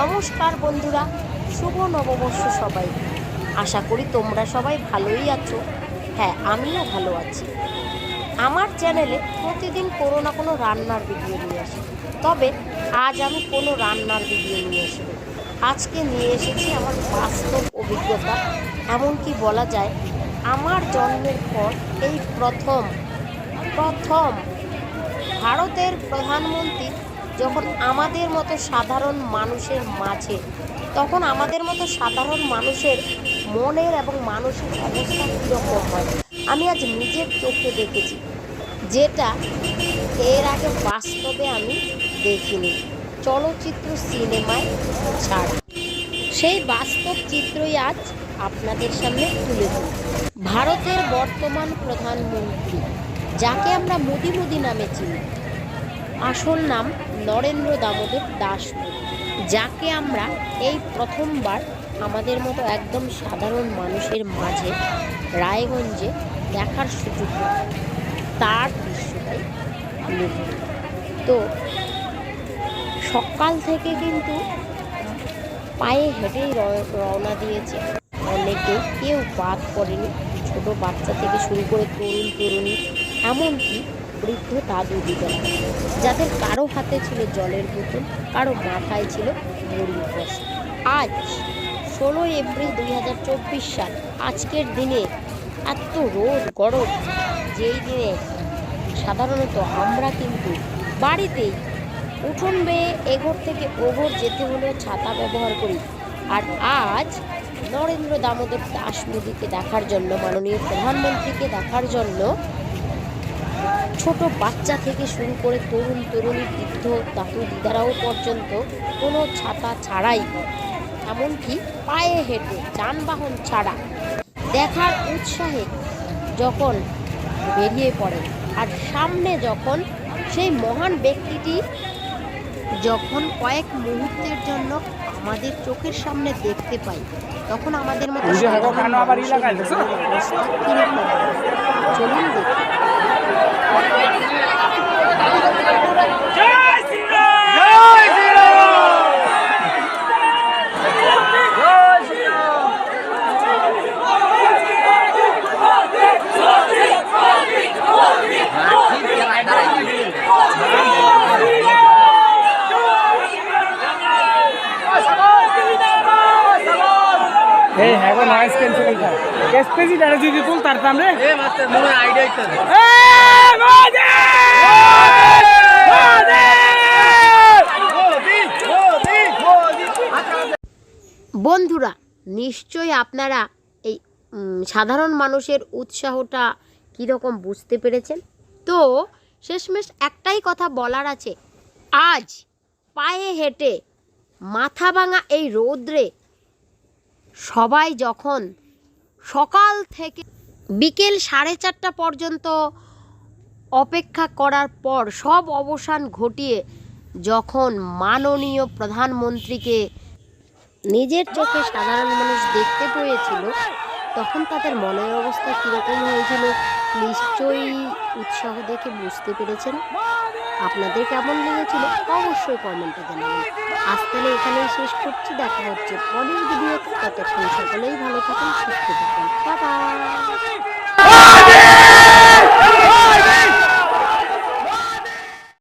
নমস্কার বন্ধুরা, শুভ নববর্ষ সবাই। আশা করি তোমরা সবাই ভালোই আছো। হ্যাঁ আমিও ভালো আছি। আমার চ্যানেলে প্রতিদিন কোনো না কোনো রান্নার ভিডিও নিয়ে আসি। তবে আজ আমি কোনো রান্নার ভিডিও নিয়ে এসব আজকে নিয়ে এসেছি আমার বাস্তব অভিজ্ঞতা। এমনকি বলা যায়, আমার জন্মের পর এই প্রথম প্রথম ভারতের প্রধানমন্ত্রী যখন আমাদের মতো সাধারণ মানুষের মাঝে, তখন আমাদের মতো সাধারণ মানুষের মনের এবং মানসিক অবস্থা কীরকম হয়? আমি আজ নিজের চোখে দেখেছি, যেটা এর আগে বাস্তবে আমি দেখিনি। চলচ্চিত্র সিনেমায় ছাড়া। সেই বাস্তব চিত্রই আজ আপনাদের সামনে তুলে ধরি ভারতের বর্তমান প্রধানমন্ত্রী, যাকে আমরা মোদি মোদি নামে চিনি, আসল নাম নরেন্দ্র দামোদর দাস যাকে আমরা এই প্রথমবার আমাদের মতো একদম সাধারণ মানুষের মাঝে রায়গঞ্জে দেখার সুযোগ তার দৃশ্যটাই তো সকাল থেকে কিন্তু পায়ে হেঁটেই রওনা দিয়েছে। অনেকে কেউ বাদ পড়েনি, ছোট বাচ্চা থেকে শুরু করে তরুণ তরুণী এমনকি বৃদ্ধ দাদু দিদিরা যাদের কারও হাতে ছিল জলের বোতল, কারও মাথায় ছিল মুড়ির বস্তা আজ, ষোলোই এপ্রিল দুই হাজার চব্বিশ সাল, আজকের দিনে এত রোদ গরম, যেই দিনে সাধারণত আমরা কিন্তু বাড়িতেই উঠোন বেয়ে এঘর থেকে ওঘর যেতে হলেও ছাতা ব্যবহার করি। আর আজ নরেন্দ্র দামোদর দাস মোদীকে দেখার জন্য, মাননীয় প্রধানমন্ত্রীকে দেখার জন্য ছোট বাচ্চা থেকে শুরু করে তরুণ তরুণী বৃদ্ধ দাদু দিদারাও পর্যন্ত কোনো ছাতা ছাড়াই এমনকি পায়ে হেঁটে যানবাহন ছাড়া দেখার উৎসাহে যখন বেরিয়ে পড়ে আর সামনে যখন সেই মহান ব্যক্তিটি যখন কয়েক মুহূর্তের জন্য আমাদের চোখের সামনে দেখতে পাই তখন আমাদের মতো? চলুন দেখি। এই দাঁড়া যদি তুল তার তামরে এ মাস্টার মনে আইডিয়া একটা দে মোদি মোদি! মোদি! বন্ধুরা নিশ্চয়ই আপনারা এই সাধারণ মানুষের উৎসাহটা কীরকম বুঝতে পেরেছেন? তো শেষমেশ একটাই কথা বলার আছে। আজ পায়ে হেঁটে মাথা ভাঙা এই রৌদ্রে সবাই যখন সকাল থেকে বিকেল সাড়ে চারটা পর্যন্ত অপেক্ষা করার পর সব অবসান ঘটিয়ে যখন মাননীয় প্রধানমন্ত্রীকে নিজের চোখে সাধারণ মানুষ দেখতে পেয়েছিল, তখন তাদের মনের অবস্থা কীরকম হয়েছিল? নিশ্চয়ই উৎসাহ দেখে বুঝতে পেরেছেন? আপনাদের কেমন লেগেছিল অবশ্যই কমেন্টে জানাবেন। আজ এখানেই শেষ করছি, দেখা হচ্ছে পরের ভিডিওতে ততক্ষণ সকলেই ভালো থাকুন, সুস্থ থাকুন।